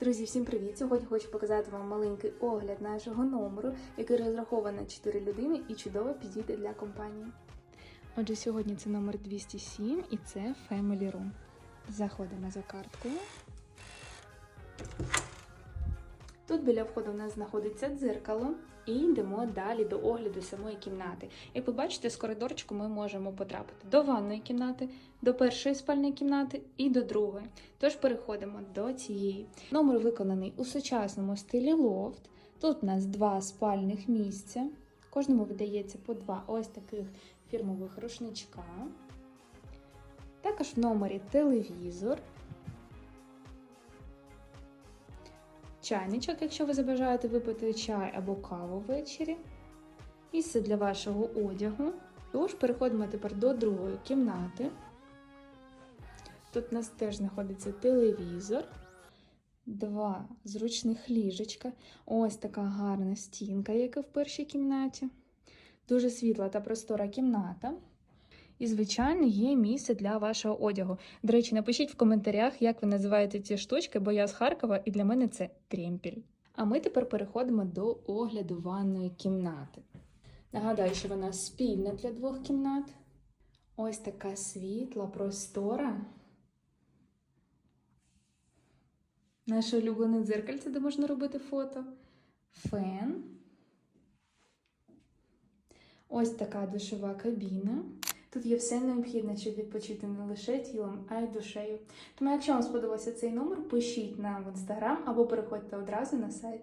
Друзі, всім привіт! Сьогодні хочу показати вам маленький огляд нашого номеру, який розрахований на 4 людини і чудово підійде для компанії. Отже, сьогодні це номер 207 і це Family Room. Заходимо за карткою. Тут біля входу у нас знаходиться дзеркало, і йдемо далі до огляду самої кімнати. Як ви бачите, з коридорчику ми можемо потрапити до ванної кімнати, до першої спальної кімнати і до другої. Тож переходимо до цієї. Номер виконаний у сучасному стилі лофт. Тут у нас два спальних місця. Кожному видається по два ось таких фірмових рушничка. Також в номері телевізор. Чайничок, якщо ви забажаєте випити чай або каву ввечері. Місце для вашого одягу. Тож переходимо тепер до другої кімнати. Тут у нас теж знаходиться телевізор, два зручних ліжечка. Ось така гарна стінка, як і в першій кімнаті. Дуже світла та простора кімната. І, звичайно, є місце для вашого одягу. До речі, напишіть в коментарях, як ви називаєте ці штучки, бо я з Харкова і для мене це тремпіль. А ми тепер переходимо до огляду ванної кімнати. Нагадаю, що вона спільна для двох кімнат. Ось така світла, простора. Наше улюблене дзеркальце, де можна робити фото. Фен. Ось така душова кабіна. Тут є все необхідне, щоб відпочити не лише тілом, а й душею. Тому, якщо вам сподобався цей номер, пишіть нам в інстаграм або переходьте одразу на сайт.